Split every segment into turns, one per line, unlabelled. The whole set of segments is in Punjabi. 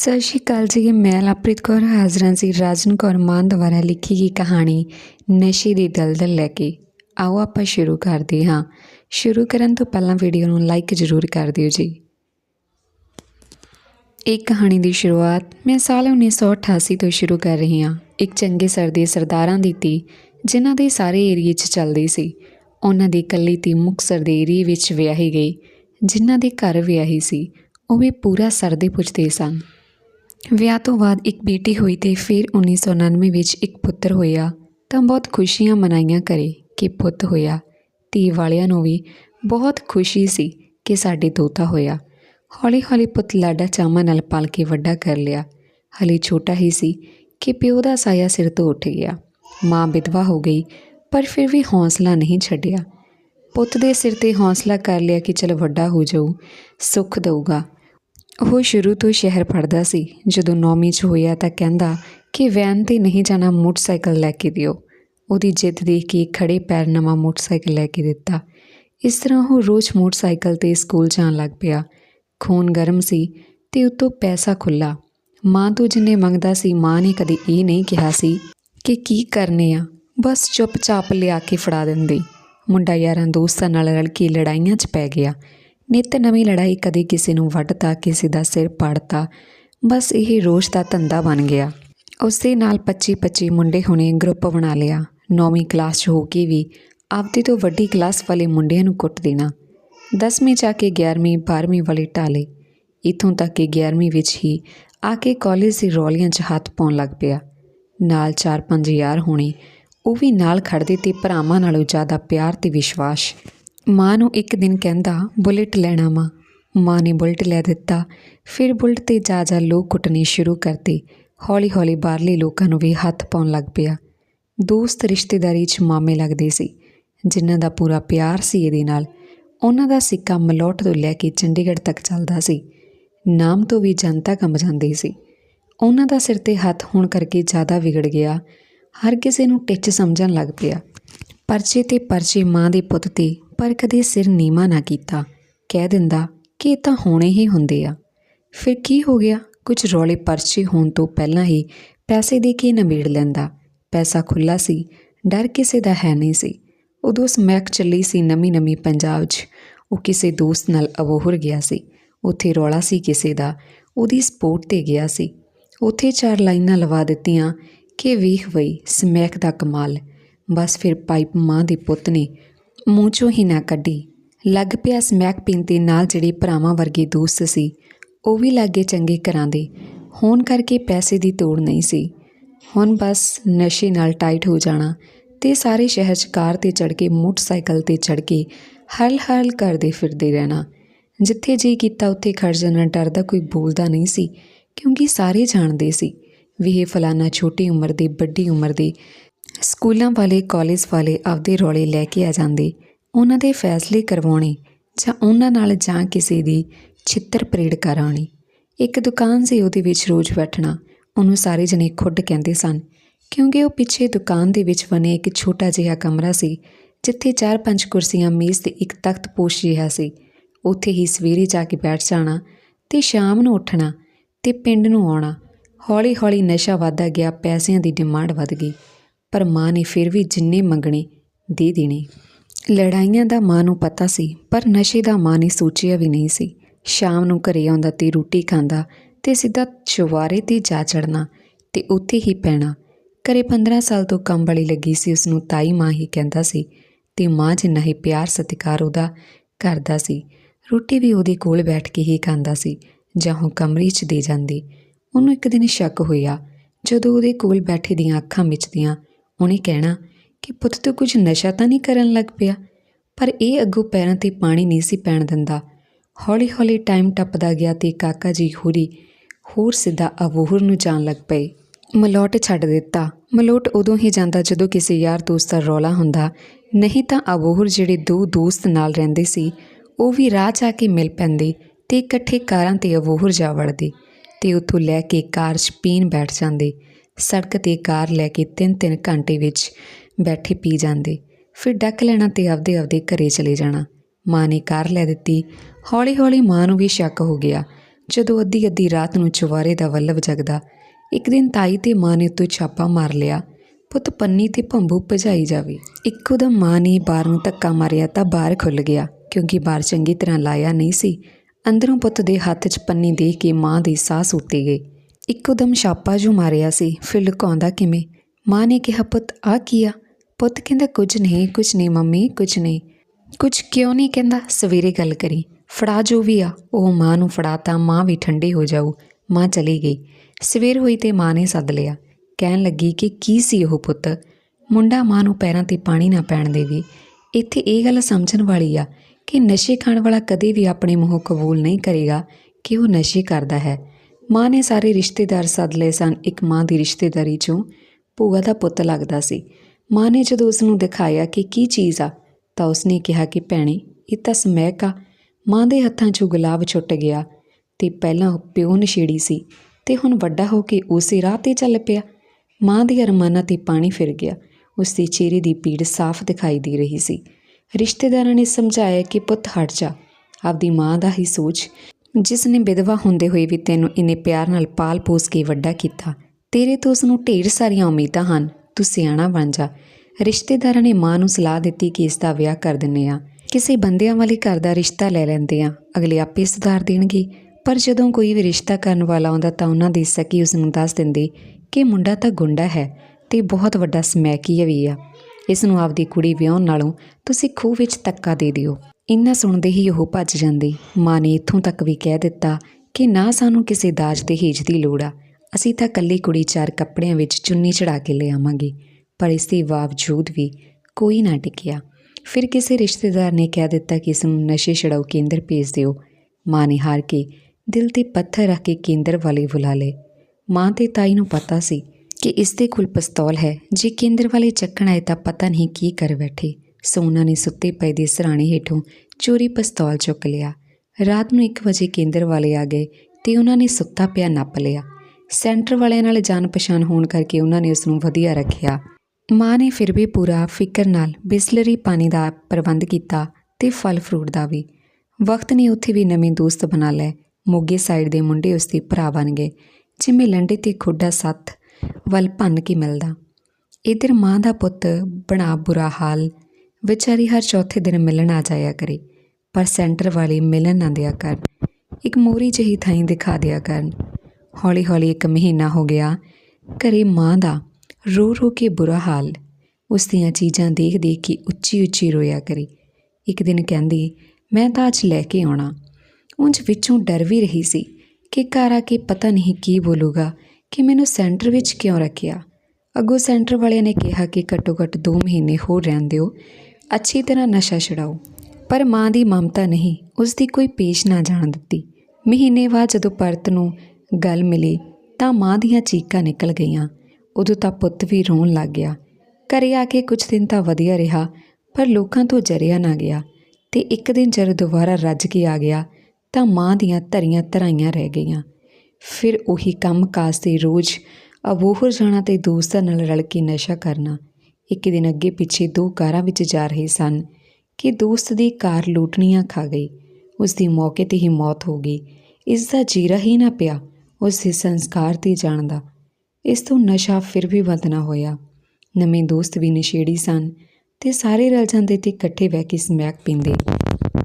ਸਤਿ ਸ਼੍ਰੀ ਅਕਾਲ ਜੀ, ਮੈਂ ਲਪ੍ਰੀਤ ਕੌਰ, ਹਾਜ਼ਰਾਂ ਸੀ ਰਾਜਨ ਕੌਰ ਮਾਨ ਦੁਆਰਾ ਲਿਖੀ ਗਈ ਕਹਾਣੀ ਨਸ਼ੇ ਦੀ ਦਲਦਲ ਲੈ ਕੇ। ਆਓ ਆਪਾਂ ਸ਼ੁਰੂ ਕਰਦੇ ਹਾਂ। ਸ਼ੁਰੂ ਕਰਨ ਤੋਂ ਪਹਿਲਾਂ ਵੀਡੀਓ ਨੂੰ ਲਾਈਕ ਜ਼ਰੂਰ ਕਰ ਦਿਓ ਜੀ। ਇਹ ਕਹਾਣੀ ਦੀ ਸ਼ੁਰੂਆਤ, ਮੈਂ ਸਾਲ 1988 ਤੋਂ ਸ਼ੁਰੂ ਕਰ ਰਹੀ ਹਾਂ। ਇੱਕ ਚੰਗੇ ਸਰ ਦੇ ਸਰਦਾਰਾਂ ਦੀ ਧੀ, ਜਿਨ੍ਹਾਂ ਦੇ ਸਾਰੇ ਏਰੀਏ 'ਚ ਚੱਲਦੀ ਸੀ। ਉਹਨਾਂ ਦੀ ਇਕੱਲੀ ਧੀ ਮੁਕਤਸਰ ਦੇ ਏਰੀਏ ਵਿੱਚ ਵਿਆਹੀ ਗਈ, ਜਿਨ੍ਹਾਂ ਦੇ ਘਰ ਵਿਆਹੀ ਸੀ, ਉਹ ਵੀ ਪੂਰਾ ਸਰਦੇ ਪੁੱਜਦੇ ਸਨ। ਵਿਆਹ ਤੋਂ ਬਾਅਦ ਇੱਕ ਬੇਟੀ ਹੋਈ ਤੇ ਫਿਰ 1999 ਵਿੱਚ ਇੱਕ ਪੁੱਤਰ ਹੋਇਆ। ਤਾਂ ਬਹੁਤ ਖੁਸ਼ੀਆਂ ਮਨਾਈਆਂ ਕਰੇ ਕਿ ਪੁੱਤ ਹੋਇਆ। ਧੀ ਵਾਲਿਆਂ ਨੂੰ ਵੀ ਬਹੁਤ ਖੁਸ਼ੀ ਸੀ ਕਿ ਸਾਡੇ ਦੋਤਾ ਹੋਇਆ। ਹੌਲੀ ਹੌਲੀ ਪੁੱਤ ਲਾਡਾ ਚਾਮਾ ਨਾਲ ਪਾਲ ਕੇ ਵੱਡਾ ਕਰ ਲਿਆ। ਹਲੇ ਛੋਟਾ ਹੀ ਸੀ ਕਿ ਪਿਓ ਦਾ ਸਾਇਆ ਸਿਰ ਤੋਂ ਉੱਠ ਗਿਆ। ਮਾਂ ਵਿਧਵਾ ਹੋ ਗਈ, ਪਰ ਫਿਰ ਵੀ ਹੌਸਲਾ ਨਹੀਂ ਛੱਡਿਆ। ਪੁੱਤ ਦੇ ਸਿਰ ਤੇ ਹੌਸਲਾ ਕਰ ਲਿਆ ਕਿ ਚਲ ਵੱਡਾ ਹੋ ਜਾਊ, ਸੁੱਖ ਦਊਗਾ। ਉਹ ਸ਼ੁਰੂ ਤੋਂ ਸ਼ਹਿਰ ਪੜਦਾ ਸੀ। ਜਦੋਂ ਨੌਵੀਂ 'ਚ ਹੋਇਆ ਤਾਂ ਕਹਿੰਦਾ ਕਿ ਵੈਨ ਤੇ ਨਹੀਂ ਜਾਣਾ ਮੋਟਰਸਾਈਕਲ ਲੈ ਕੇ ਦਿਓ। ਉਹਦੀ ਜਿੱਦ ਦੇਖ ਕੇ ਖੜੇ ਪੈਰ ਨਵਾਂ ਮੋਟਰਸਾਈਕਲ ਲੈ ਕੇ ਦਿੱਤਾ। ਇਸ ਤਰ੍ਹਾਂ ਉਹ ਰੋਜ਼ ਮੋਟਰਸਾਈਕਲ ਤੇ ਸਕੂਲ ਜਾਣ ਲੱਗ ਪਿਆ। ਖੂਨ ਗਰਮ ਸੀ ਤੇ ਉਤੋਂ ਪੈਸਾ ਖੁੱਲਾ ਮਾਂ ਤੋਂ ਜਿੰਨੇ ਮੰਗਦਾ ਸੀ, ਮਾਂ ਨੇ ਕਦੇ ਇਹ ਨਹੀਂ ਕਿਹਾ ਸੀ ਕਿ ਕੀ ਕਰਨੇ ਆ। ਬਸ ਚੁੱਪਚਾਪ ਲਿਆ ਕੇ ਫੜਾ ਦਿੰਦੀ। ਮੁੰਡਾ ਯਾਰਾਂ ਦੋਸਤਾਂ ਨਾਲ ਰਲ ਕੇ ਲੜਾਈਆਂ 'ਚ ਪੈ ਗਿਆ। ਨਿੱਤ ਨਵੀਂ ਲੜਾਈ ਕਦੇ ਕਿਸੇ ਨੂੰ ਵੱਢਤਾ, ਕਿਸੇ ਦਾ ਸਿਰ ਪਾੜਤਾ, ਬਸ ਇਹ ਰੋਸ਼ ਦਾ ਧੰਦਾ ਬਣ ਗਿਆ। ਉਸ ਨਾਲ 25-25 ਮੁੰਡੇ ਹੁਣੇ ਗਰੁੱਪ ਬਣਾ ਲਿਆ। ਨੌਵੀਂ ਕਲਾਸ 'ਚ ਹੋ ਕੇ ਵੀ ਆਪਦੇ ਤੋਂ ਵੱਡੀ ਕਲਾਸ ਵਾਲੇ ਮੁੰਡਿਆਂ ਨੂੰ ਕੁੱਟ ਦੇਣਾ। 10ਵੀਂ ਜਾ ਕੇ 11ਵੀਂ 12ਵੀਂ ਵਾਲੇ ਟਾਲੇ। ਇਥੋਂ ਤੱਕ ਕਿ 11ਵੀਂ ਵਿੱਚ ਹੀ ਆ ਕੇ ਕਾਲਜ ਦੇ ਰੌਲੀਆਂ 'ਚ ਹੱਥ ਪਾਉਣ ਲੱਗ ਪਿਆ। ਨਾਲ 4-5 ਯਾਰ ਹੋਣੇ, ਉਹ ਵੀ ਨਾਲ ਖੜਦੇ ਤੇ ਭਰਾਵਾਂ ਨਾਲੋਂ ਜ਼ਿਆਦਾ ਪਿਆਰ ਤੇ ਵਿਸ਼ਵਾਸ। ਮਾਂ ਨੂੰ ਇੱਕ ਦਿਨ ਕਹਿੰਦਾ, ਬੁਲਟ ਲੈਣਾ ਮਾਂ ਮਾਂ ਨੇ ਬੁਲਟ ਲੈ ਦਿੱਤਾ। ਫਿਰ ਬੁਲਟ ਤੇ ਜਾ ਜਾ ਲੋਕ ਕੁੱਟਣੇ ਸ਼ੁਰੂ ਕਰਤੇ ਹੌਲੀ ਹੌਲੀ ਬਾਹਰਲੇ ਲੋਕਾਂ ਨੂੰ ਵੀ ਹੱਥ ਪਾਉਣ ਲੱਗ ਪਿਆ। ਦੋਸਤ ਰਿਸ਼ਤੇਦਾਰੀ 'ਚ ਮਾਮੇ ਲੱਗਦੇ ਸੀ, ਜਿਨ੍ਹਾਂ ਦਾ ਪੂਰਾ ਪਿਆਰ ਸੀ ਇਹਦੇ ਨਾਲ। ਉਹਨਾਂ ਦਾ ਸਿੱਕਾ ਮਲੋਟ ਤੋਂ ਲੈ ਕੇ ਚੰਡੀਗੜ੍ਹ ਤੱਕ ਚੱਲਦਾ ਸੀ। ਨਾਮ ਤੋਂ ਵੀ ਜਨਤਾ ਕੰਬ ਜਾਂਦੀ ਸੀ। ਉਹਨਾਂ ਦਾ ਸਿਰ ਤੇ ਹੱਥ ਹੋਣ ਕਰਕੇ ਜ਼ਿਆਦਾ ਵਿਗੜ ਗਿਆ। ਹਰ ਕਿਸੇ ਨੂੰ ਟਿੱਚ ਸਮਝਣ ਲੱਗ ਪਿਆ। ਪਰਚੇ ਤੇ ਪਰਚੇ ਮਾਂ ਦੇ ਪੁੱਤ ਤੇ ਪਰ ਕਦੇ ਸਿਰ ਨੀਮਾ ਨਾ ਕੀਤਾ। ਕਹਿ ਦਿੰਦਾ, ਕਿ ਇਹ ਤਾਂ ਹੋਣੇ ਹੀ ਹੁੰਦੇ ਆ। ਫਿਰ ਕੀ ਹੋ ਗਿਆ? ਕੁਝ ਰੌਲੇ ਪਰਚੇ ਹੋਣ ਤੋਂ ਪਹਿਲਾਂ ਹੀ ਪੈਸੇ ਦੇ ਕੇ ਨਵੇੜ ਲੈਂਦਾ। ਪੈਸਾ ਖੁੱਲਾ ਸੀ, ਡਰ ਕਿਸੇ ਦਾ ਹੈ ਨਹੀਂ ਸੀ। ਉਦੋਂ ਸਮੈਕ ਚੱਲੀ ਸੀ ਨਵੀਂ ਨਵੀਂ ਪੰਜਾਬ 'ਚ। ਉਹ ਕਿਸੇ ਦੋਸਤ ਨਾਲ ਅਬੋਹਰ ਗਿਆ ਸੀ। ਉੱਥੇ ਰੌਲਾ ਸੀ ਕਿਸੇ ਦਾ। ਉਹਦੀ ਸਪੋਰਟ ਤੇ ਗਿਆ ਸੀ। ਉੱਥੇ ਚਾਰ ਲਾਈਨਾਂ ਲਵਾ ਦਿੱਤੀਆਂ ਕਿ ਵੇਖ ਵਈ ਸਮੈਕ ਦਾ ਕਮਾਲ। ਬਸ ਫਿਰ ਪਾਈਪ ਮਾਂ ਦੇ ਪੁੱਤ ਨੇ ਮੂੰਹ ਚੋਂ ਹੀ ਨਾ ਕੱਢੀ। ਲੱਗ ਪਿਆ ਸਮੈਕ ਪੀਣ ਤੇ ਨਾਲ ਜਿਹੜੇ ਭਰਾਵਾਂ ਵਰਗੇ ਦੋਸਤ ਸੀ, ਉਹ ਵੀ ਲੱਗੇ ਚੰਗੇ ਘਰਾਂ ਦੇ। ਹੋਣ ਕਰਕੇ ਪੈਸੇ ਦੀ ਤੋੜ ਨਹੀਂ ਸੀ। ਹੁਣ ਬਸ ਨਸ਼ੇ ਨਾਲ ਟਾਈਟ ਹੋ ਜਾਣਾ ਤੇ ਸਾਰੇ ਸ਼ਹਿਰ 'ਚ ਕਾਰ ਤੇ ਚੜ ਕੇ ਮੋਟਰਸਾਈਕਲ ਤੇ ਚੜ ਕੇ ਹਲ ਹਲ ਕਰਦੇ ਫਿਰਦੇ ਰਹਿਣਾ। ਜਿੱਥੇ ਜੀ ਕੀਤਾ ਉੱਥੇ ਖੜ ਜਾਣਾ ਡਰਦਾ ਕੋਈ ਬੋਲਦਾ ਨਹੀਂ ਸੀ, ਕਿਉਂਕਿ ਸਾਰੇ ਜਾਣਦੇ ਸੀ ਵੀ ਇਹ ਫਲਾਨਾ ਛੋਟੀ ਉਮਰ ਦੇ, ਵੱਡੀ ਉਮਰ ਦੇ ਸਕੂਲਾਂ ਵਾਲੇ, ਕਾਲਜ ਵਾਲੇ ਆਪਦੇ ਰੌਲੇ ਲੈ ਕੇ ਆ ਜਾਂਦੇ। ਉਹਨਾਂ ਦੇ ਫੈਸਲੇ ਕਰਵਾਉਣੇ ਜਾਂ ਉਹਨਾਂ ਨਾਲ ਜਾਂ ਕਿਸੇ ਦੀ ਛਿੱਤਰ ਪਰੇਡ ਕਰਾਉਣੀ ਇੱਕ ਦੁਕਾਨ ਸੀ ਉਹਦੇ ਵਿੱਚ ਰੋਜ਼ ਬੈਠਣਾ। ਉਹਨੂੰ ਸਾਰੇ ਜਣੇ ਖੁੱਡ ਕਹਿੰਦੇ ਸਨ, ਕਿਉਂਕਿ ਉਹ ਪਿੱਛੇ ਦੁਕਾਨ ਦੇ ਵਿੱਚ ਬਣੇ ਇੱਕ ਛੋਟਾ ਜਿਹਾ ਕਮਰਾ ਸੀ, ਜਿੱਥੇ ਚਾਰ ਪੰਜ ਕੁਰਸੀਆਂ, ਮੇਜ਼ ਤੇ ਇੱਕ ਤਖਤ ਪੋਸ਼ ਜਿਹਾ ਸੀ। ਉੱਥੇ ਹੀ ਸਵੇਰੇ ਜਾ ਕੇ ਬੈਠ ਜਾਣਾ ਤੇ ਸ਼ਾਮ ਨੂੰ ਉੱਠਣਾ ਤੇ ਪਿੰਡ ਨੂੰ ਆਉਣਾ। ਹੌਲੀ ਹੌਲੀ ਨਸ਼ਾ ਵਧਦਾ ਗਿਆ, ਪੈਸਿਆਂ ਦੀ ਡਿਮਾਂਡ ਵਧ ਗਈ। ਪਰ ਮਾਂ ਨੇ ਫਿਰ ਵੀ ਜਿੰਨੇ ਮੰਗਣੇ ਦੇ ਦੇਣੇ। ਲੜਾਈਆਂ ਦਾ ਮਾਂ ਨੂੰ ਪਤਾ ਸੀ, ਪਰ ਨਸ਼ੇ ਦਾ ਮਾਂ ਨੇ ਸੋਚਿਆ ਵੀ ਨਹੀਂ ਸੀ। ਸ਼ਾਮ ਨੂੰ ਘਰੇ ਆਉਂਦਾ ਤੇ ਰੋਟੀ ਖਾਂਦਾ ਤੇ ਸਿੱਧਾ ਚੁਵਾਰੇ ਤੇ ਜਾ ਚੜਨਾ ਤੇ ਉੱਥੇ ਹੀ ਪੈਣਾ। ਘਰੇ 15 ਸਾਲ ਤੋਂ ਕੰਮ ਵਾਲੀ ਲੱਗੀ ਸੀ ਉਸ ਨੂੰ ਤਾਈ ਮਾਂ ਹੀ ਕਹਿੰਦਾ ਸੀ ਤੇ ਮਾਂ ਜਿੰਨਾ ਹੀ ਪਿਆਰ ਸਤਿਕਾਰ ਉਹਦਾ ਕਰਦਾ ਸੀ, ਰੋਟੀ ਵੀ ਉਹਦੇ ਕੋਲ ਬੈਠ ਕੇ ਹੀ ਖਾਂਦਾ ਸੀ ਜਾਂ ਉਹ ਕਮਰੇ 'ਚ ਦੇ ਜਾਂਦੀ। ਉਹਨੂੰ ਇੱਕ ਦਿਨ ਸ਼ੱਕ ਹੋਇਆ ਜਦੋਂ ਉਹਦੇ ਕੋਲ ਬੈਠੇ ਦੀਆਂ ਅੱਖਾਂ ਮਿਚਦੀਆਂ ਉਹਨੇ ਕਹਿਣਾ ਕਿ ਪੁੱਤ ਤੂੰ ਕੁਝ ਨਸ਼ਾ ਤਾਂ ਨਹੀਂ ਕਰਨ ਲੱਗ ਪਿਆ? ਪਰ ਇਹ ਅੱਗੋਂ ਪੈਰਾਂ ਤੇ ਪਾਣੀ ਨਹੀਂ ਸੀ ਪੈਣ ਦਿੰਦਾ। ਹੌਲੀ-ਹੌਲੀ ਟਾਈਮ ਟੱਪਦਾ ਗਿਆ ਤੇ ਕਾਕਾ ਜੀ ਹੋਰੀ ਹੋਰ ਸਿੱਧਾ ਅਬੋਹਰ ਨੂੰ ਜਾਣ ਲੱਗ ਪਏ। ਮਲੋਟ ਛੱਡ ਦਿੱਤਾ। ਮਲੋਟ ਉਦੋਂ ਹੀ ਜਾਂਦਾ ਜਦੋਂ ਕਿਸੇ ਯਾਰ ਦੋਸਤ ਦਾ ਰੌਲਾ ਹੁੰਦਾ। ਨਹੀਂ ਤਾਂ ਅਬੋਹਰ ਜਿਹੜੇ ਦੋ ਦੋਸਤ ਨਾਲ ਰਹਿੰਦੇ ਸੀ, ਉਹ ਵੀ ਰਾਹ 'ਚ ਆ ਕੇ ਮਿਲ ਪੈਂਦੇ ਤੇ ਇਕੱਠੇ ਕਾਰਾਂ ਤੇ ਅਬੋਹਰ ਜਾ ਵੜਦੇ ਤੇ ਉੱਥੋਂ ਲੈ ਕੇ ਕਾਰ 'ਚ ਪੀਣ ਬੈਠ ਜਾਂਦੇ। ਸੜਕ ਤੇ ਕਾਰ ਲੈ ਕੇ 3-3 ਘੰਟੇ ਵਿੱਚ ਬੈਠੇ ਪੀ ਜਾਂਦੇ। ਫਿਰ ਡੱਕ ਲੈਣਾ ਤੇ ਆਪਦੇ ਆਪਦੇ ਘਰੇ ਚਲੇ ਜਾਣਾ। ਮਾਂ ਨੇ ਕਾਰ ਲੈ ਦਿੱਤੀ। ਹੌਲੀ ਹੌਲੀ ਮਾਂ ਨੂੰ ਵੀ ਸ਼ੱਕ ਹੋ ਗਿਆ। ਜਦੋਂ ਅੱਧੀ ਅੱਧੀ ਰਾਤ ਨੂੰ ਚੁਬਾਰੇ ਦਾ ਵੱਲਭ ਜਗਦਾ, ਇੱਕ ਦਿਨ ਤਾਈ ਤੇ ਮਾਂ ਨੇ ਉੱਤੋਂ ਛਾਪਾ ਮਾਰ ਲਿਆ। ਪੁੱਤ, ਪੰਨੀ ਤੇ ਭੰਬੂ ਭਜਾਈ ਜਾਵੇ। ਇੱਕੋ ਦਮ ਮਾਂ ਨੇ ਬਾਹਰ ਨੂੰ ਧੱਕਾ ਮਾਰਿਆ ਤਾਂ ਬਾਹਰ ਖੁੱਲ ਗਿਆ, ਕਿਉਂਕਿ ਬਾਹਰ ਚੰਗੀ ਤਰ੍ਹਾਂ ਲਾਇਆ ਨਹੀਂ ਸੀ। ਅੰਦਰੋਂ ਪੁੱਤ ਦੇ ਹੱਥ 'ਚ ਪੰਨੀ ਦੇਖ ਕੇ ਮਾਂ ਦੀ ਸਾਹ ਸੁੱਤੀ ਗਈ ਇੱਕੋ ਦਮ ਛਾਪਾ ਜੋ ਮਾਰਿਆ ਸੀ, ਫਿਰ ਲੁਕਾਉਂਦਾ ਕਿਵੇਂ? ਮਾਂ ਨੇ ਕਿਹਾ, ਪੁੱਤ ਆ? ਕੀਆ ਪੁੱਤ ਕਹਿੰਦਾ, ਕੁਝ ਨਹੀਂ ਕੁਝ ਨਹੀਂ, ਮੰਮੀ, ਕੁਝ ਨਹੀਂ। ਕੁਝ ਕਿਉਂ ਨਹੀਂ ਕਹਿੰਦਾ? ਸਵੇਰੇ ਗੱਲ ਕਰੀ। ਫੜਾ ਜੋ ਵੀ ਆ। ਉਹ ਮਾਂ ਨੂੰ ਫੜਾਤਾ। ਮਾਂ ਵੀ ਠੰਡੀ ਹੋ ਜਾਊ। ਮਾਂ ਚਲੀ ਗਈ। ਸਵੇਰ ਹੋਈ ਤੇ ਮਾਂ ਨੇ ਸੱਦ ਲਿਆ। ਕਹਿਣ ਲੱਗੀ ਕਿ ਕੀ ਸੀ ਉਹ ਪੁੱਤ? ਮੁੰਡਾ ਮਾਂ ਨੂੰ ਪੈਰਾਂ ਤੇ ਪਾਣੀ ਨਾ ਪੈਣ ਦੇਵੇ। ਇੱਥੇ ਇਹ ਗੱਲ ਸਮਝਣ ਵਾਲੀ ਆ ਕਿ ਨਸ਼ੇ ਖਾਣ ਵਾਲਾ ਕਦੇ ਵੀ ਆਪਣੇ ਮੂੰਹੋਂ ਕਬੂਲ ਨਹੀਂ ਕਰੇਗਾ ਕਿ ਉਹ ਨਸ਼ੇ ਕਰਦਾ ਹੈ। ਮਾਂ ਨੇ ਸਾਰੇ ਰਿਸ਼ਤੇਦਾਰ ਸੱਦ ਲਏ ਸਨ। ਇੱਕ ਮਾਂ ਦੀ ਰਿਸ਼ਤੇਦਾਰੀ ਚੋਂ ਭੂਆ ਦਾ ਪੁੱਤ ਲੱਗਦਾ ਸੀ। ਮਾਂ ਨੇ ਜਦੋਂ ਉਸ ਨੂੰ ਦਿਖਾਇਆ ਕਿ ਕੀ ਚੀਜ਼ ਆ, ਤਾਂ ਉਸਨੇ ਕਿਹਾ ਕਿ ਭੈਣੇ, ਇਹ ਤਾਂ ਸਮੈਕ ਆ। ਮਾਂ ਦੇ ਹੱਥਾਂ 'ਚੋਂ ਗੁਲਾਬ ਛੁੱਟ ਗਿਆ ਤੇ ਪਹਿਲਾਂ ਉਹ ਪਿਓ ਨਸ਼ੇੜੀ ਸੀ ਤੇ ਹੁਣ ਵੱਡਾ ਹੋ ਕੇ ਉਸੇ ਰਾਹ ਤੇ ਚੱਲ ਪਿਆ। ਮਾਂ ਦੇ ਅਰਮਾਨਾਂ ਤੇ ਪਾਣੀ ਫਿਰ ਗਿਆ। ਉਸ ਦੇ ਚਿਹਰੇ ਦੀ ਪੀੜ ਸਾਫ਼ ਦਿਖਾਈ ਦੇ ਰਹੀ ਸੀ। ਰਿਸ਼ਤੇਦਾਰਾਂ ਨੇ ਸਮਝਾਇਆ ਕਿ ਪੁੱਤ ਹਟ ਜਾ। ਆਪਦੀ ਮਾਂ ਦਾ ਹੀ ਸੋਚ ਜਿਸ ਨੇ ਵਿਧਵਾ ਹੁੰਦੇ ਹੋਏ ਵੀ ਤੈਨੂੰ ਇੰਨੇ ਪਿਆਰ ਨਾਲ ਪਾਲ ਪੋਸ ਕੇ ਵੱਡਾ ਕੀਤਾ, ਤੇਰੇ ਤੋਂ ਉਸ ਨੂੰ ਢੇਰ ਸਾਰੀਆਂ ਉਮੀਦਾਂ ਹਨ। ਤੂੰ ਸਿਆਣਾ ਬਣ ਜਾ। ਰਿਸ਼ਤੇਦਾਰਾਂ ਨੇ ਮਾਂ ਨੂੰ ਸਲਾਹ ਦਿੱਤੀ ਕਿ ਇਸ ਦਾ ਵਿਆਹ ਕਰ ਦਿੰਨੇ ਆ। ਕਿਸੇ ਬੰਦਿਆਂ ਵਾਲੇ ਘਰ ਦਾ ਰਿਸ਼ਤਾ ਲੈ ਲੈਂਦੇ ਆ। ਅਗਲੇ ਆਪੇ ਸੁਧਾਰ ਦੇਣਗੇ। ਪਰ ਜਦੋਂ ਕੋਈ ਵੀ ਰਿਸ਼ਤਾ ਕਰਨ ਵਾਲਾ ਆਉਂਦਾ ਤਾਂ ਉਹਨਾਂ ਦੀ ਸਕੀ ਉਸ ਨੂੰ ਦੱਸ ਦਿੰਦੀ ਕਿ ਮੁੰਡਾ ਤਾਂ ਗੁੰਡਾ ਹੈ ਤੇ ਬਹੁਤ ਵੱਡਾ ਸਮੈਕੀ ਵੀ ਆ। ਇਸ ਨੂੰ ਆਪਦੀ ਕੁੜੀ ਵਿਆਹਣ ਨਾਲੋਂ ਤੁਸੀਂ ਖੂਹ ਵਿੱਚ ਧੱਕਾ ਦੇ ਦਿਓ। ਇੰਨਾ ਸੁਣਦੇ ਹੀ ਉਹ ਭੱਜ ਜਾਂਦੇ। ਮਾਂ ਨੇ ਇੱਥੋਂ ਤੱਕ ਵੀ ਕਹਿ ਦਿੱਤਾ ਕਿ ਨਾ ਸਾਨੂੰ ਕਿਸੇ ਦਾਜ ਦੇ ਹੇਜ ਦੀ ਲੋੜ ਆ। ਅਸੀਂ ਤਾਂ ਕੱਲੀ ਕੁੜੀ ਚਾਰ ਕੱਪੜਿਆਂ ਵਿੱਚ ਚੁੰਨੀ ਚੜਾ ਕੇ ਲਿਆਵਾਂਗੇ ਪਰ ਇਸ ਦੇ ਬਾਵਜੂਦ ਵੀ ਕੋਈ ਨਾ ਟਿਕਿਆ। ਫਿਰ ਕਿਸੇ ਰਿਸ਼ਤੇਦਾਰ ਨੇ ਕਹਿ ਦਿੱਤਾ ਕਿ ਇਸ ਨੂੰ ਨਸ਼ੇ ਛਡਾਓ ਕੇਂਦਰ ਭੇਜ ਦਿਓ। ਮਾਂ ਨੇ ਹਾਰ ਕੇ ਦਿਲ ਤੇ ਪੱਥਰ ਰੱਖ ਕੇ ਕੇਂਦਰ ਵਾਲੇ ਬੁਲਾ ਲਏ। ਮਾਂ ਤੇ ਤਾਈ ਨੂੰ ਪਤਾ ਸੀ ਕਿ ਇਸ ਦੇ ਕੋਲ ਪਿਸਤੌਲ ਹੈ। ਜੇ ਕੇਂਦਰ ਵਾਲੇ ਚੱਕਣ ਆਏ ਤਾਂ ਪਤਾ ਨਹੀਂ ਕੀ ਕਰ ਬੈਠੇ। ਸੋਨਾ ਨੇ ਸੁੱਤੇ ਪਏ ਦੇ ਸਰਾਣੇ ਹੇਠੋਂ ਚੋਰੀ ਪਿਸਤੌਲ ਚੁੱਕ ਲਿਆ। ਰਾਤ ਨੂੰ 1 ਵਜੇ ਕੇਂਦਰ ਵਾਲੇ ਆ ਗਏ ਤੇ ਉਹਨਾਂ ਨੇ ਸੁੱਤਾ ਪਿਆ ਨੱਪ ਲਿਆ। ਸੈਂਟਰ ਵਾਲਿਆਂ ਨਾਲ ਜਾਣ ਪਛਾਣ ਹੋਣ ਕਰਕੇ ਉਹਨਾਂ ਨੇ ਉਸ ਨੂੰ ਵਧੀਆ ਰੱਖਿਆ। ਮਾਂ ਨੇ ਫਿਰ ਵੀ ਪੂਰਾ ਫਿਕਰ ਨਾਲ ਬਿਸਲਰੀ ਪਾਣੀ ਦਾ ਪ੍ਰਬੰਧ ਕੀਤਾ ਤੇ ਫਲ ਫਰੂਟ ਦਾ ਵੀ। ਵਕਤ ਨੇ ਉੱਥੇ ਵੀ ਨਵੇਂ ਦੋਸਤ ਬਣਾ ਲਏ ਮੋਗੇ ਸਾਈਡ ਦੇ ਮੁੰਡੇ ਉਸ ਦੇ ਭਰਾ ਬਣ ਗਏ, ਜਿਵੇਂ ਲੰਡੇ ਤੇ ਖੁੱਡਾ ਸੱਤ ਵੱਲ ਭੰਨ ਕੇ ਮਿਲਦਾ। ਇਧਰ ਮਾਂ ਦਾ ਪੁੱਤ ਬਣਾ ਬੁਰਾ ਹਾਲ ਵਿਚਾਰੀ ਹਰ ਚੌਥੇ ਦਿਨ ਮਿਲਣ ਆ ਜਾਇਆ ਕਰੇ, ਪਰ ਸੈਂਟਰ ਵਾਲੇ ਮਿਲਣ ਨਾ ਦਿਆ ਕਰਨ। ਇੱਕ ਮੋਰੀ ਜਿਹੀ ਥਾਈਂ ਦਿਖਾ ਦਿਆ ਕਰਨ। ਹੌਲੀ ਹੌਲੀ ਇੱਕ ਮਹੀਨਾ ਹੋ ਗਿਆ, ਘਰੇ ਮਾਂ ਦਾ ਰੋ ਰੋ ਕੇ ਬੁਰਾ ਹਾਲ। ਉਸ ਦੀਆਂ ਚੀਜ਼ਾਂ ਦੇਖ ਦੇਖ ਕੇ ਉੱਚੀ ਉੱਚੀ ਰੋਇਆ ਕਰੇ। ਇੱਕ ਦਿਨ ਕਹਿੰਦੀ, ਮੈਂ ਤਾਂ ਅੱਜ ਲੈ ਕੇ ਆਉਣਾ। ਉਂਝ ਵਿੱਚੋਂ ਡਰ ਵੀ ਰਹੀ ਸੀ ਕਿ ਘਰ ਆ ਕੇ ਪਤਾ ਨਹੀਂ ਕੀ ਬੋਲੂਗਾ, ਕਿ ਮੈਨੂੰ ਸੈਂਟਰ ਵਿੱਚ ਕਿਉਂ ਰੱਖਿਆ। ਅੱਗੋਂ ਸੈਂਟਰ ਵਾਲਿਆਂ ਨੇ ਕਿਹਾ ਕਿ ਘੱਟੋ ਘੱਟ 2 ਮਹੀਨੇ ਹੋਰ ਰਹਿਣ ਦਿਓ। ਅੱਛੀ ਤਰ੍ਹਾਂ ਨਸ਼ਾ ਛੁਡਾਓ। ਪਰ ਮਾਂ ਦੀ ਮਮਤਾ ਨਹੀਂ ਉਸ ਦੀ ਕੋਈ ਪੇਸ਼ ਨਾ ਜਾਣ ਦਿੱਤੀ। ਮਹੀਨੇ ਬਾਅਦ ਜਦੋਂ ਪਰਤ ਨੂੰ ਗੱਲ ਮਿਲੀ, ਤਾਂ ਮਾਂ ਦੀਆਂ ਚੀਕਾਂ ਨਿਕਲ ਗਈਆਂ। ਉਦੋਂ ਤਾਂ ਪੁੱਤ ਵੀ ਰੋਣ ਲੱਗ ਗਿਆ। ਘਰੇ ਆ ਕੇ ਕੁਝ ਦਿਨ ਤਾਂ ਵਧੀਆ ਰਿਹਾ, ਪਰ ਲੋਕਾਂ ਤੋਂ ਜਰਿਆ ਨਾ ਗਿਆ। ਤੇ ਇੱਕ ਦਿਨ ਜਦੋਂ ਦੁਬਾਰਾ ਰੱਜ ਕੇ ਆ ਗਿਆ, ਤਾਂ ਮਾਂ ਦੀਆਂ ਧਰੀਆਂ ਧਰਾਈਆਂ ਰਹਿ ਗਈਆਂ। ਫਿਰ ਉਹੀ ਕੰਮ ਕਾਜ ਤੇ ਰੋਜ਼ ਅਬੋਹਰ ਜਾਣਾ ਤੇ ਦੋਸਤਾਂ ਨਾਲ ਰਲ ਕੇ ਨਸ਼ਾ ਕਰਨਾ। ਇੱਕ ਦਿਨ ਅੱਗੇ ਪਿੱਛੇ ਦੋ ਕਾਰਾਂ ਵਿੱਚ ਜਾ ਰਹੇ ਸਨ ਕਿ ਦੋਸਤ ਦੀ ਕਾਰ ਲੂਟਣੀਆਂ ਖਾ ਗਈ। ਉਸ ਦੀ ਮੌਕੇ ਤੇ ਹੀ ਮੌਤ ਹੋ ਗਈ। ਇਸ ਦਾ ਜੀਰਾ ਹੀ ਨਾ ਪਿਆ ਉਸ ਦੇ ਸੰਸਕਾਰ ਤੇ ਜਾਣ ਦਾ। ਇਸ ਤੋਂ ਨਸ਼ਾ ਫਿਰ ਵੀ ਬੰਦ ਹੋਇਆ। ਨਵੇਂ ਦੋਸਤ ਵੀ ਨਸ਼ੇੜੀ ਸਨ ਤੇ ਸਾਰੇ ਰਲ ਜਾਂਦੇ ਤੇ ਇਕੱਠੇ ਬਹਿ ਕੇ ਸਮੈਕ ਪੀਂਦੇ।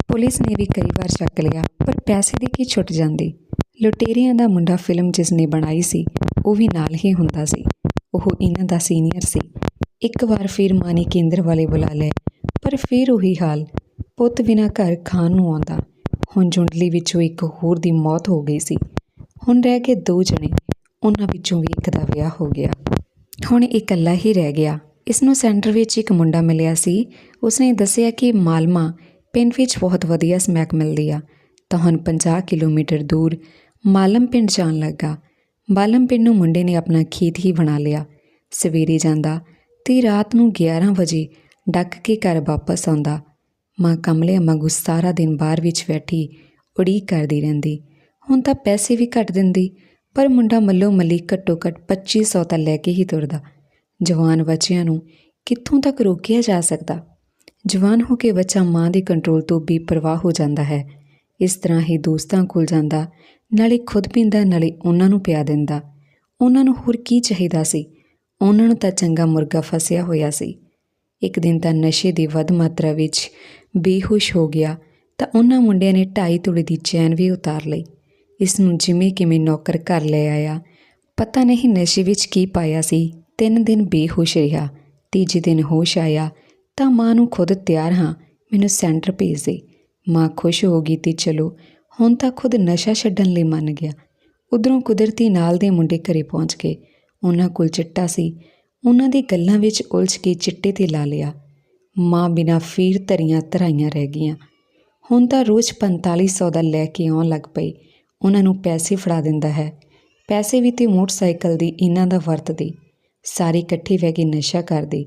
ਪੁਲਿਸ ਨੇ ਵੀ ਕਈ ਵਾਰ ਚੱਕ ਲਿਆ, ਪਰ ਪੈਸੇ ਦੇ ਕੇ ਛੁੱਟ ਜਾਂਦੇ? ਲੁਟੇਰਿਆਂ ਦਾ ਮੁੰਡਾ ਫਿਲਮ ਜਿਸ ਨੇ ਬਣਾਈ ਸੀ, ਉਹ ਵੀ ਨਾਲ ਹੀ ਹੁੰਦਾ ਸੀ। ਉਹ ਇਹਨਾਂ ਦਾ ਸੀਨੀਅਰ ਸੀ। ਇੱਕ ਵਾਰ ਫਿਰ ਮਾਂ ਨੇ ਕੇਂਦਰ ਵਾਲੇ ਬੁਲਾ ਲਏ, ਪਰ ਫਿਰ ਉਹੀ ਹਾਲ। ਪੁੱਤ ਬਿਨਾ ਘਰ ਖਾਣ ਨੂੰ ਆਉਂਦਾ, ਹੁਣ ਜੁੰਡਲੀ ਵਿੱਚੋਂ ਇੱਕ ਹੋਰ ਦੀ ਮੌਤ ਹੋ ਗਈ ਸੀ। ਹੁਣ ਰਹਿ ਗਏ ਦੋ ਜਣੇ, ਉਹਨਾਂ ਵਿੱਚੋਂ ਵੀ ਇੱਕ ਦਾ ਵਿਆਹ ਹੋ ਗਿਆ। ਹੁਣ ਇਕੱਲਾ ਹੀ ਰਹਿ ਗਿਆ। ਇਸ ਨੂੰ ਸੈਂਟਰ ਵਿੱਚ ਇੱਕ ਮੁੰਡਾ ਮਿਲਿਆ ਸੀ। ਉਸਨੇ ਦੱਸਿਆ ਕਿ ਮਾਲਮਾ ਪਿੰਡ ਵਿੱਚ ਬਹੁਤ ਵਧੀਆ ਸਮੈਕ ਮਿਲਦੀ ਆ। ਤਾਂ ਹੁਣ 50 ਕਿਲੋਮੀਟਰ ਦੂਰ ਮਾਲਮ ਪਿੰਡ ਜਾਣ ਲੱਗਾ। ਮਾਲਮ ਪਿੰਡ ਨੂੰ ਮੁੰਡੇ ਨੇ ਆਪਣਾ ਖੇਤ ਹੀ ਬਣਾ ਲਿਆ। ਸਵੇਰੇ ਜਾਂਦਾ ਤੇ ਰਾਤ ਨੂੰ 11 ਵਜੇ ਡੱਕ ਕੇ ਘਰ ਵਾਪਸ ਆਉਂਦਾ। ਮਾਂ ਕਮਲੇ ਵਾਂਗੂ ਸਾਰਾ ਦਿਨ ਬਾਹਰ ਵਿੱਚ ਬੈਠੀ ਉਡੀਕ ਕਰਦੀ ਰਹਿੰਦੀ। ਹੁਣ ਤਾਂ ਪੈਸੇ ਵੀ ਘੱਟ ਦਿੰਦੀ, ਪਰ ਮੁੰਡਾ ਮੱਲੋ ਮੱਲੀ ਘੱਟੋ ਘੱਟ 2500 ਤਾਂ ਲੈ ਕੇ ਹੀ ਤੁਰਦਾ। ਜਵਾਨ ਬੱਚਿਆਂ ਨੂੰ ਕਿੱਥੋਂ ਤੱਕ ਰੋਕਿਆ ਜਾ ਸਕਦਾ? ਜਵਾਨ ਹੋ ਕੇ ਬੱਚਾ ਮਾਂ ਦੇ ਕੰਟਰੋਲ ਤੋਂ ਬੇਪਰਵਾਹ ਹੋ ਜਾਂਦਾ ਹੈ। ਇਸ ਤਰ੍ਹਾਂ ਹੀ ਦੋਸਤਾਂ ਕੋਲ ਜਾਂਦਾ, ਨਾਲੇ ਖੁਦ ਪੀਂਦਾ, ਨਾਲੇ ਉਹਨਾਂ ਨੂੰ ਪਿਆ ਦਿੰਦਾ। ਉਹਨਾਂ ਨੂੰ ਹੋਰ ਕੀ ਚਾਹੀਦਾ ਸੀ? ਉਹਨਾਂ ਨੂੰ ਤਾਂ ਚੰਗਾ ਮੁਰਗਾ ਫਸਿਆ ਹੋਇਆ ਸੀ। ਇੱਕ ਦਿਨ ਤਾਂ ਨਸ਼ੇ ਦੀ ਵੱਧ ਮਾਤਰਾ ਵਿੱਚ ਬੇਹੋਸ਼ ਹੋ ਗਿਆ ਤਾਂ ਉਹਨਾਂ ਮੁੰਡਿਆਂ ਨੇ ਢਾਈ ਤੋਲੇ ਦੀ ਚੈਨ ਵੀ ਉਤਾਰ ਲਈ। ਇਸ ਨੂੰ ਜਿਵੇਂ ਕਿਵੇਂ ਨੌਕਰ ਘਰ ਲੈ ਆਇਆ, ਪਤਾ ਨਹੀਂ ਨਸ਼ੇ ਵਿੱਚ ਕੀ ਪਾਇਆ ਸੀ। ਤਿੰਨ ਦਿਨ ਬੇਹੋਸ਼ ਰਿਹਾ, ਤੀਜੇ ਦਿਨ ਹੋਸ਼ ਆਇਆ ਤਾਂ ਮਾਂ ਨੂੰ ਖੁਦ ਤਿਆਰ ਹਾਂ, ਮੈਨੂੰ ਸੈਂਟਰ ਭੇਜ ਦੇ। ਮਾਂ ਖੁਸ਼ ਹੋ ਗਈ ਤੇ ਚਲੋ, ਹੁਣ ਤਾਂ ਖੁਦ ਨਸ਼ਾ ਛੱਡਣ ਲਈ ਮੰਨ ਗਿਆ। ਉਧਰੋਂ ਕੁਦਰਤੀ ਨਾਲ ਦੇ ਮੁੰਡੇ ਘਰੇ ਪਹੁੰਚ ਗਏ। ਉਹਨਾਂ ਕੋਲ ਚਿੱਟਾ ਸੀ। ਉਹਨਾਂ ਦੀ ਗੱਲਾਂ ਵਿੱਚ ਉਲਝ ਕੇ ਚਿੱਟੇ ਤੇ ਲਾ ਲਿਆ। ਮਾਂ ਬਿਨਾਂ ਫੀਰ ਧਰੀਆਂ ਧਰਾਈਆਂ ਰਹਿ ਗਈਆਂ। ਹੁਣ ਤਾਂ ਰੋਜ਼ 4500 ਦਾ ਲੈ ਕੇ ਆਉਣ ਲੱਗ ਪਈ। ਉਹਨਾਂ ਨੂੰ ਪੈਸੇ ਫੜਾ ਦਿੰਦਾ ਹੈ। ਪੈਸੇ ਵੀ ਤੇ ਮੋਟਰਸਾਈਕਲ ਦੀ ਇਹਨਾਂ ਦਾ ਵਰਤਦੇ। ਸਾਰੇ ਇਕੱਠੇ ਬਹਿ ਕੇ ਨਸ਼ਾ ਕਰਦੇ।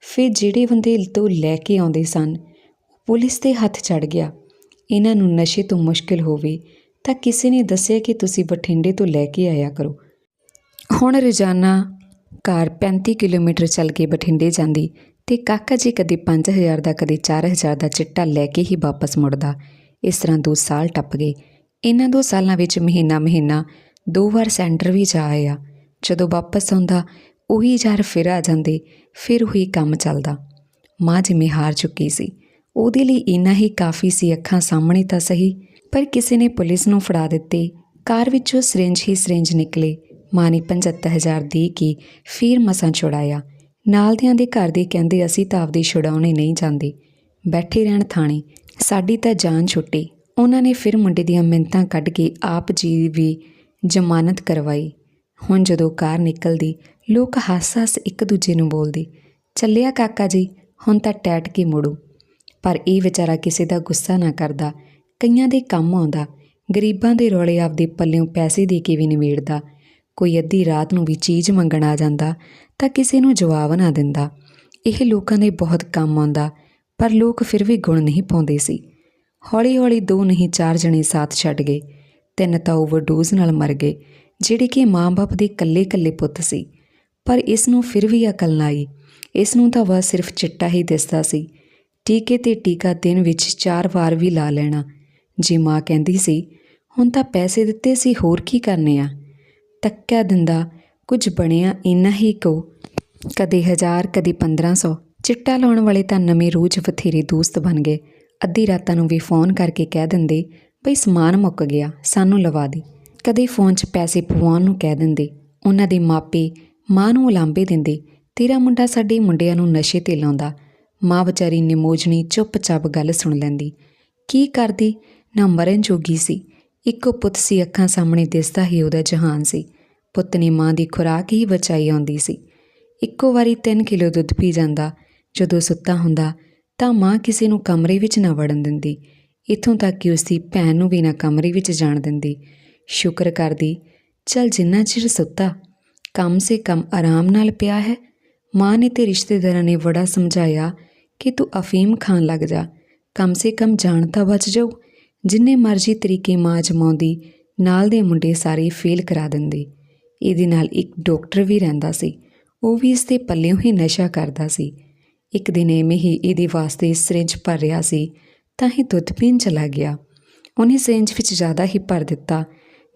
ਫਿਰ ਜਿਹੜੇ ਬੰਦੇ ਤੋਂ ਲੈ ਕੇ ਆਉਂਦੇ ਸਨ ਪੁਲਿਸ ਦੇ ਹੱਥ ਚੜ ਗਿਆ। ਇਹਨਾਂ ਨੂੰ ਨਸ਼ੇ ਤੋਂ ਮੁਸ਼ਕਿਲ ਹੋਵੇ ਤਾਂ ਕਿਸੇ ਨੇ ਦੱਸਿਆ ਕਿ ਤੁਸੀਂ ਬਠਿੰਡੇ ਤੋਂ ਲੈ ਕੇ ਆਇਆ ਕਰੋ। ਹੁਣ ਰੋਜ਼ਾਨਾ ਕਾਰ 35 ਕਿਲੋਮੀਟਰ ਚੱਲ ਕੇ ਬਠਿੰਡੇ ਜਾਂਦੀ ਤੇ ਕਾਕਾ ਜੀ ਕਦੇ 5000 ਦਾ, ਕਦੇ 4000 ਦਾ ਚਿੱਟਾ ਲੈ ਕੇ ਹੀ ਵਾਪਸ ਮੁੜਦਾ। ਇਸ ਤਰ੍ਹਾਂ ਦੋ ਸਾਲ ਟੱਪ ਗਏ। ਇਹਨਾਂ ਦੋ ਸਾਲਾਂ ਵਿੱਚ ਮਹੀਨਾ ਮਹੀਨਾ ਦੋ ਵਾਰ ਸੈਂਟਰ ਵੀ ਜਾ ਆਇਆ। ਜਦੋਂ ਵਾਪਸ ਆਉਂਦਾ, ਉਹੀ ਯਾਰ ਫਿਰ ਆ ਜਾਂਦੇ, ਫਿਰ ਉਹੀ ਕੰਮ ਚੱਲਦਾ। ਮਾਂ ਜਿਵੇਂ ਹਾਰ ਚੁੱਕੀ ਸੀ। ਉਹਦੇ ਲਈ ਇੰਨਾ ਹੀ ਕਾਫੀ ਸੀ ਅੱਖਾਂ ਸਾਹਮਣੇ ਤਾਂ ਸਹੀ, ਪਰ ਕਿਸੇ ਨੇ ਪੁਲਿਸ ਨੂੰ ਫੜਾ ਦਿੱਤੇ। ਕਾਰ ਵਿੱਚੋਂ ਸਿਰਿੰਜ ਹੀ ਸਿਰਿੰਜ ਨਿਕਲੇ। ਮਾਂ ਨੇ 75000 ਦੇ ਕੇ ਫਿਰ ਮਸਾਂ ਛੁਡਾਇਆ। ਨਾਲਦਿਆਂ ਦੇ ਘਰ ਦੇ ਕਹਿੰਦੇ, ਅਸੀਂ ਤਾਂ ਆਪਦੀ ਛੁਡਾਉਣੇ ਨਹੀਂ ਜਾਂਦੇ। ਬੈਠੇ ਰਹਿਣ ਥਾਣੇ। ਸਾਡੀ ਤਾਂ ਜਾਨ ਛੁੱਟੀ। ਉਹਨਾਂ ਨੇ ਫਿਰ ਮੁੰਡੇ ਦੀਆਂ ਮਿੰਤਾਂ ਕੱਢ ਕੇ ਆਪ ਜੀ ਵੀ ਜ਼ਮਾਨਤ ਕਰਵਾਈ। ਹੁਣ ਜਦੋਂ ਕਾਰ ਨਿਕਲਦੀ, ਲੋਕ ਹੱਸ-ਹੱਸ ਇੱਕ ਦੂਜੇ ਨੂੰ ਬੋਲਦੇ, ਚੱਲਿਆ ਕਾਕਾ ਜੀ, ਹੁਣ ਤਾਂ ਟੈਟ ਕੇ ਮੁੜੂ। ਪਰ ਇਹ ਵਿਚਾਰਾ ਕਿਸੇ ਦਾ ਗੁੱਸਾ ਨਾ ਕਰਦਾ। ਕਈਆਂ ਦੇ ਕੰਮ ਆਉਂਦਾ। ਗਰੀਬਾਂ ਦੇ ਰੋਲੇ ਆਪਦੇ ਪੱਲਿਓਂ ਪੈਸੇ ਦੇ ਕੇ ਵੀ ਨਿਬੇੜਦਾ। ਕੋਈ ਅੱਧੀ ਰਾਤ ਨੂੰ ਵੀ ਚੀਜ਼ ਮੰਗਣ ਆ ਜਾਂਦਾ ਤਾਂ ਕਿਸੇ ਨੂੰ ਜਵਾਬ ਨਾ ਦਿੰਦਾ। ਇਹ ਲੋਕਾਂ ਦੇ ਬਹੁਤ ਕੰਮ ਆਉਂਦਾ, ਪਰ ਲੋਕ ਫਿਰ ਵੀ ਗੁਣ ਨਹੀਂ ਪਾਉਂਦੇ ਸੀ। ਹੌਲੀ-ਹੌਲੀ ਦੋ ਨਹੀਂ ਚਾਰ ਜਣੇ ਸਾਥ ਛੱਡ ਗਏ। ਤਿੰਨ ਤਾਂ ਓਵਰਡੋਜ਼ ਨਾਲ ਮਰ ਗਏ, ਜਿਹੜੇ ਕਿ ਮਾਂ-ਬਾਪ ਦੇ ਇਕੱਲੇ-ਇਕੱਲੇ ਪੁੱਤ ਸੀ। ਪਰ ਇਸ ਨੂੰ ਫਿਰ ਵੀ ਅਕਲ ਨਾ ਆਈ। ਇਸ ਨੂੰ ਤਾਂ ਬਸ ਸਿਰਫ ਚਿੱਟਾ ਹੀ ਦਿਸਦਾ ਸੀ। ਟੀਕੇ ਤੇ ਟੀਕਾ ਦਿਨ ਵਿੱਚ ਚਾਰ ਵਾਰ ਵੀ ਲਾ ਲੈਣਾ। ਜੇ ਮਾਂ ਕਹਿੰਦੀ ਸੀ, ਹੁਣ ਤਾਂ ਪੈਸੇ ਦਿੱਤੇ ਸੀ, ਹੋਰ ਕੀ ਕਰਨੇ ਆ? ਟੱਕਿਆ ਦਿੰਦਾ, ਕੁਝ ਬਣਿਆ ਇੰਨਾ ਹੀ ਕੋ ਕਦੇ ਹਜ਼ਾਰ, ਕਦੇ 1500 ਚਿੱਟਾ ਲਾਉਣ ਵਾਲੇ ਤਾਂ ਨਵੇਂ ਰੋਜ਼ ਬਥੇਰੇ ਦੋਸਤ ਬਣ ਗਏ। ਅੱਧੀ ਰਾਤਾਂ ਨੂੰ ਵੀ ਫੋਨ ਕਰਕੇ ਕਹਿ ਦਿੰਦੇ ਭਈ ਸਮਾਨ ਮੁੱਕ ਗਿਆ, ਸਾਨੂੰ ਲਵਾ ਦੇ। ਕਦੇ ਫੋਨ 'ਚ ਪੈਸੇ ਪਵਾਉਣ ਨੂੰ ਕਹਿ ਦਿੰਦੇ, ਉਹਨਾਂ ਦੇ ਮਾਪੇ ਮਾਂ ਨੂੰ ਉਲਾਂਬੇ ਦਿੰਦੇ, ਤੇਰਾ ਮੁੰਡਾ ਸਾਡੇ ਮੁੰਡਿਆਂ ਨੂੰ ਨਸ਼ੇ ਤੇ ਲਾਉਂਦਾ। ਮਾਂ ਵਿਚਾਰੀ ਨਿਮੋਜਣੀ ਚੁੱਪਚਾਪ ਗੱਲ ਸੁਣ ਲੈਂਦੀ, ਕੀ ਕਰਦੀ? ਨਾ ਮਰਨ ਜੋਗੀ ਸੀ। ਇੱਕੋ ਪੁੱਤ ਸੀ ਅੱਖਾਂ ਸਾਹਮਣੇ ਦਿਸਦਾ ਹੀ ਉਹਦਾ ਜਹਾਨ ਸੀ। ਪੁੱਤ ਨੇ ਮਾਂ ਦੀ ਖੁਰਾਕ ਹੀ ਬਚਾਈ ਆਉਂਦੀ ਸੀ। ਇੱਕੋ ਵਾਰੀ 3 ਕਿਲੋ ਦੁੱਧ ਪੀ ਜਾਂਦਾ। ਜਦੋਂ ਸੁੱਤਾ ਹੁੰਦਾ, ਤਾਂ ਮਾਂ ਕਿਸੇ ਨੂੰ ਕਮਰੇ ਵਿੱਚ ਨਾ ਵੜਨ ਦਿੰਦੀ। ਇਥੋਂ ਤੱਕ ਕਿ ਉਸਦੀ ਭੈਣ ਨੂੰ ਵੀ ਨਾ ਕਮਰੇ ਵਿੱਚ ਜਾਣ ਦਿੰਦੀ। ਸ਼ੁਕਰ ਕਰਦੀ, ਚਲ ਜਿੰਨਾ ਚਿਰ ਸੁੱਤਾ, ਕਮ ਸੇ ਕਮ ਆਰਾਮ ਨਾਲ ਪਿਆ ਹੈ। ਮਾਂ ਨੇ ਤੇ ਰਿਸ਼ਤੇਦਾਰਾਂ ਨੇ ਬੜਾ ਸਮਝਾਇਆ ਕਿ ਤੂੰ ਅਫੀਮ ਖਾਣ ਲੱਗ ਜਾ। ਕਮ ਸੇ ਕਮ ਜਾਣ ਤਾਂ ਬਚ ਜਾਊ। ਜਿੰਨੇ ਮਰਜ਼ੀ ਤਰੀਕੇ ਮਾਂ ਜਮਾਉਂਦੀ ਨਾਲ ਦੇ ਮੁੰਡੇ ਸਾਰੇ ਫੇਲ ਕਰਾ ਦਿੰਦੇ। ਇਹਦੇ ਨਾਲ ਇੱਕ ਡਾਕਟਰ ਵੀ ਰਹਿੰਦਾ ਸੀ। ਉਹ ਵੀ ਇਸ ਦੇ ਪੱਲਿਓਂ ਹੀ ਨਸ਼ਾ ਕਰਦਾ ਸੀ। ਇੱਕ ਦਿਨ ਐਵੇਂ ਹੀ ਇਹਦੇ ਵਾਸਤੇ ਸਿਰਿੰਜ ਭਰ ਰਿਹਾ ਸੀ, ਤਾਂ ਹੀ ਦੁੱਧ ਪੀਣ ਚਲਾ ਗਿਆ। ਉਹਨੇ ਸਿਰਿੰਜ ਵਿੱਚ ਜ਼ਿਆਦਾ ਹੀ ਭਰ ਦਿੱਤਾ।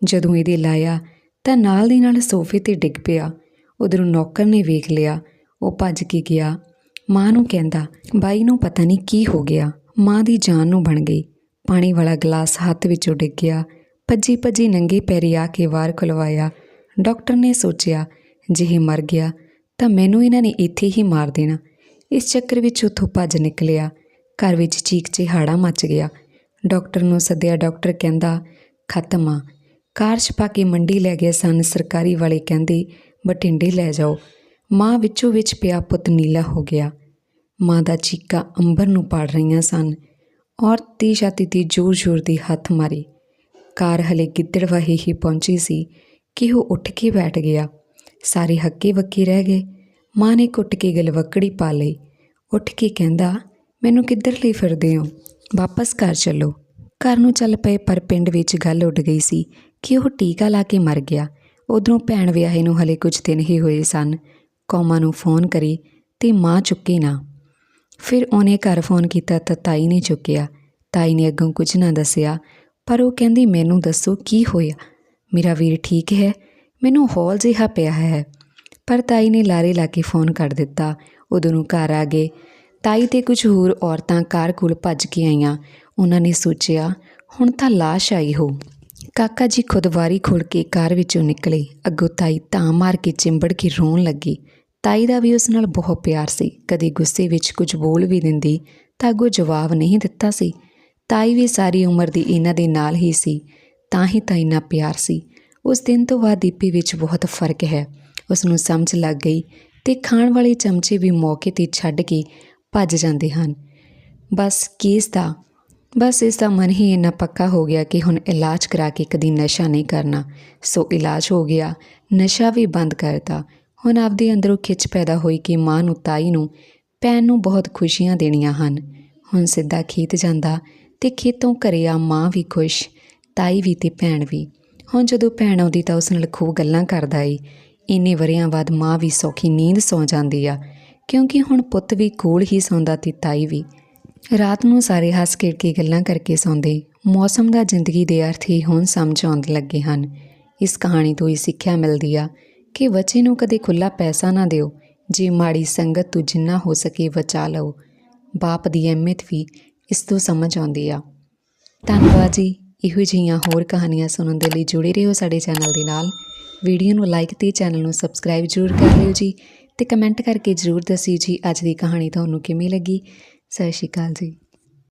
ਜਦੋਂ ਇਹਦੇ ਲਾਇਆ, ਤਾਂ ਨਾਲ ਦੀ ਨਾਲ ਸੋਫੇ ਤੇ ਡਿੱਗ ਪਿਆ। ਉਧਰੋਂ ਨੌਕਰ ਨੇ ਵੇਖ ਲਿਆ। ਉਹ ਭੱਜ ਕੇ ਗਿਆ। ਮਾਂ ਨੂੰ ਕਹਿੰਦਾ, ਬਾਈ ਨੂੰ ਪਤਾ ਨਹੀਂ ਕੀ ਹੋ ਗਿਆ। ਮਾਂ ਦੀ ਜਾਨ ਨੂੰ ਬਣ ਗਈ। ਪਾਣੀ ਵਾਲਾ ਗਲਾਸ ਹੱਥ ਵਿੱਚੋਂ ਡਿੱਗ ਗਿਆ। ਭੱਜੀ ਭੱਜੀ ਨੰਗੇ ਪੈਰੀ ਆ ਕੇ ਵਾਰ ਖੁਲਵਾਇਆ। ਡਾਕਟਰ ਨੇ ਸੋਚਿਆ, ਜੇ ਇਹ ਮਰ ਗਿਆ, ਤਾਂ ਮੈਨੂੰ ਇਹਨਾਂ ਨੇ ਇੱਥੇ ਹੀ ਮਾਰ ਦੇਣਾ। ਇਸ ਚੱਕਰ ਵਿੱਚ ਉੱਥੋਂ ਭੱਜ ਨਿਕਲਿਆ। ਘਰ ਵਿੱਚ ਚੀਕ ਚਿਹਾੜਾ ਮਚ ਗਿਆ। ਡਾਕਟਰ ਨੂੰ ਸੱਦਿਆ, ਡਾਕਟਰ ਕਹਿੰਦਾ, ਖਤਮ ਆ। ਕਾਰ ਛਪਾ ਕੇ ਮੰਡੀ ਲੈ ਗਏ ਸਨ। ਸਰਕਾਰੀ ਵਾਲੇ ਕਹਿੰਦੇ, ਬਠਿੰਡੇ ਲੈ ਜਾਓ। ਮਾਂ ਵਿੱਚੋਂ ਵਿੱਚ ਪਿਆ ਪੁੱਤ ਨੀਲਾ ਹੋ ਗਿਆ। ਮਾਂ ਦਾ ਚੀਕਾ ਅੰਬਰ ਨੂੰ ਪਾੜ ਰਹੀਆਂ ਸਨ। ਔਰਤ ਦੀ ਛਾਤੀ ਤੇ ਜ਼ੋਰ-ਜ਼ੋਰ ਦੀ ਹੱਥ ਮਾਰੀ। ਕਾਰ ਹਲੇ ਗਿੱਦੜ ਹੀ ਪਹੁੰਚੀ ਸੀ ਕਿ ਉਹ ਉੱਠ ਕੇ ਬੈਠ ਗਿਆ। ਸਾਰੇ ਹੱਕੇ ਵੱਕੇ ਰਹਿ ਗਏ। ਮਾਂ ਨੇ ਕੁੱਟ ਕੇ ਗਲਵੱਕੜੀ ਪਾ ਲਈ। ਉੱਠ ਕੇ ਕਹਿੰਦਾ, ਮੈਨੂੰ ਕਿੱਧਰ ਲਈ ਫਿਰਦੇ ਹੋ? ਵਾਪਸ ਘਰ ਚੱਲੋ। ਘਰ ਨੂੰ ਚੱਲ ਪਏ ਪਰ ਪਿੰਡ ਵਿੱਚ ਗੱਲ ਉੱਡ ਗਈ ਸੀ ਕਿ ਉਹ ਟੀਕਾ ਲਾ ਕੇ ਮਰ ਗਿਆ। ਉਧਰੋਂ ਭੈਣ ਵਿਆਹੇ ਨੂੰ ਹਲੇ ਕੁਝ ਦਿਨ ਹੀ ਹੋਏ ਸਨ। ਕੌਮਾ ਨੂੰ ਫੋਨ ਕਰੀ ਤੇ ਮਾਂ ਚੁੱਕੀ ਨਾ। ਫਿਰ ਉਹਨੇ ਘਰ ਫੋਨ ਕੀਤਾ ਤਾਂ ਤਾਈ ਨੇ ਚੁੱਕਿਆ। ਤਾਈ ਨੇ ਅੱਗੋਂ ਕੁਝ ਨਾ ਦੱਸਿਆ, ਪਰ ਉਹ ਕਹਿੰਦੀ, ਮੈਨੂੰ ਦੱਸੋ ਕੀ ਹੋਇਆ? ਮੇਰਾ ਵੀਰ ਠੀਕ ਹੈ? ਮੈਨੂੰ ਹੌਲ ਜਿਹਾ ਪਿਆ ਹੈ। ਪਰ ਤਾਈ ਨੇ ਲਾਰੇ ਲਾ ਕੇ ਫੋਨ ਕਰ ਦਿੱਤਾ। ਉਦੋਂ ਨੂੰ ਘਰ ਆ ਗਏ। ਤਾਈ ਤੇ ਕੁਝ ਹੋਰ ਔਰਤਾਂ ਕਾਰ ਕੋਲ ਭੱਜ ਕੇ ਆਈਆਂ। ਉਹਨਾਂ ਨੇ ਸੋਚਿਆ, ਹੁਣ ਤਾਂ ਲਾਸ਼ ਆਈ ਹੋ। ਕਾਕਾ ਜੀ ਖੁਦ ਵਾਰੀ ਖੋਲ ਕੇ ਕਾਰ ਵਿੱਚੋਂ ਨਿਕਲੇ। ਅੱਗੋਂ ਤਾਈ ਤਾਂ ਮਾਰ ਕੇ ਚਿੰਬੜ ਕੇ ਰੋਣ ਲੱਗੀ। ਤਾਈ ਦਾ ਵੀ ਉਸ ਨਾਲ ਬਹੁਤ ਪਿਆਰ ਸੀ। ਕਦੇ ਗੁੱਸੇ ਵਿੱਚ ਕੁਝ ਬੋਲ ਵੀ ਦਿੰਦੀ ਤਾਂ ਅੱਗੋਂ ਜਵਾਬ ਨਹੀਂ ਦਿੱਤਾ ਸੀ। ਤਾਈ ਵੀ ਸਾਰੀ ਉਮਰ ਦੀ ਇਹਨਾਂ ਦੇ ਨਾਲ ਹੀ ਸੀ, ਤਾਂ ਹੀ ਤਾਂ ਇੰਨਾ ਪਿਆਰ ਸੀ। ਉਸ ਦਿਨ ਤੋਂ ਬਾਅਦ ਦੀਪੀ ਵਿੱਚ ਬਹੁਤ ਫ਼ਰਕ ਹੈ। ਉਸ ਨੂੰ ਸਮਝ ਲੱਗ ਗਈ ਤੇ ਖਾਣ ਵਾਲੇ ਚਮਚੇ ਵੀ ਮੌਕੇ ਤੇ ਛੱਡ ਕੇ ਭੱਜ ਜਾਂਦੇ ਹਨ। ਬਸ ਕੇਸ ਦਾ, ਬਸ ਇਸ ਦਾ ਮਨ ਹੀ ਇੰਨਾ ਪੱਕਾ ਹੋ ਗਿਆ ਕਿ ਹੁਣ ਇਲਾਜ ਕਰਾ ਕੇ ਕਦੀ ਨਸ਼ਾ ਨਹੀਂ ਕਰਨਾ। ਸੋ ਇਲਾਜ ਹੋ ਗਿਆ, ਨਸ਼ਾ ਵੀ ਬੰਦ ਕਰਤਾ। ਹੁਣ ਆਪਦੇ ਅੰਦਰੋਂ ਖਿੱਚ ਪੈਦਾ ਹੋਈ ਕਿ ਮਾਂ ਨੂੰ, ਤਾਈ ਨੂੰ ਭੈਣ ਨੂੰ ਬਹੁਤ ਖੁਸ਼ੀਆਂ ਦੇਣੀਆਂ ਹਨ। ਹੁਣ ਸਿੱਧਾ ਖੇਤ ਜਾਂਦਾ ਤੇ ਖੇਤੋਂ ਘਰੇ ਆ ਮਾਂ ਵੀ ਖੁਸ਼, ਤਾਈ ਵੀ ਤੇ ਭੈਣ ਵੀ। ਹੁਣ ਜਦੋਂ ਭੈਣ ਆਉਂਦੀ ਤਾਂ ਉਸ ਨਾਲ ਖੂਬ ਗੱਲਾਂ ਕਰਦਾ ਏ। ਇੰਨੇ ਵਰਿਆਂ ਬਾਅਦ ਮਾਂ ਵੀ ਸੌਖੀ ਨੀਂਦ ਸੌ ਜਾਂਦੀ ਆ, ਕਿਉਂਕਿ ਹੁਣ ਪੁੱਤ ਵੀ ਕੋਲ ਹੀ ਸੌਂਦਾ ਤੇ ਤਾਈ ਵੀ। ਰਾਤ ਨੂੰ ਸਾਰੇ ਹੱਸ ਖੇਡ ਕੇ ਗੱਲਾਂ ਕਰਕੇ ਸੌਂਦੇ, ਮੌਸਮ ਦਾ ਜ਼ਿੰਦਗੀ ਦੇ ਅਰਥ ਹੀ ਹੁਣ ਸਮਝ ਆਉਣ ਲੱਗੇ ਹਨ। ਇਸ ਕਹਾਣੀ ਤੋਂ ਇਹ ਸਿੱਖਿਆ ਮਿਲਦੀ ਆ। ਕਿ ਬੱਚੇ ਨੂੰ ਕਦੇ ਖੁੱਲਾ ਪੈਸਾ ਨਾ ਦਿਓ, ਜੇ ਮਾੜੀ ਸੰਗਤ ਤੋਂ ਜਿੰਨਾ ਹੋ ਸਕੇ ਬਚਾ ਲਓ। ਬਾਪ ਦੀ ਅਹਿਮੀਅਤ ਵੀ ਇਸ ਤੋਂ ਸਮਝ ਆਉਂਦੀ ਆ। ਧੰਨਵਾਦ ਜੀ। ਇਹੋ ਜਿਹੀਆਂ ਹੋਰ ਕਹਾਣੀਆਂ ਸੁਣਨ ਦੇ ਲਈ ਜੁੜੇ ਰਹੋ ਸਾਡੇ ਚੈਨਲ ਦੇ ਨਾਲ। ਵੀਡੀਓ ਨੂੰ ਲਾਈਕ ਤੇ ਚੈਨਲ ਨੂੰ ਸਬਸਕ੍ਰਾਈਬ ਜ਼ਰੂਰ ਕਰ ਲਿਓ ਜੀ ਤੇ ਕਮੈਂਟ ਕਰਕੇ ਜ਼ਰੂਰ ਦੱਸਿਓ ਜੀ ਅੱਜ ਦੀ ਕਹਾਣੀ ਤੁਹਾਨੂੰ ਕਿਵੇਂ ਲੱਗੀ। ਸਤਿ ਸ਼੍ਰੀ ਅਕਾਲ ਜੀ।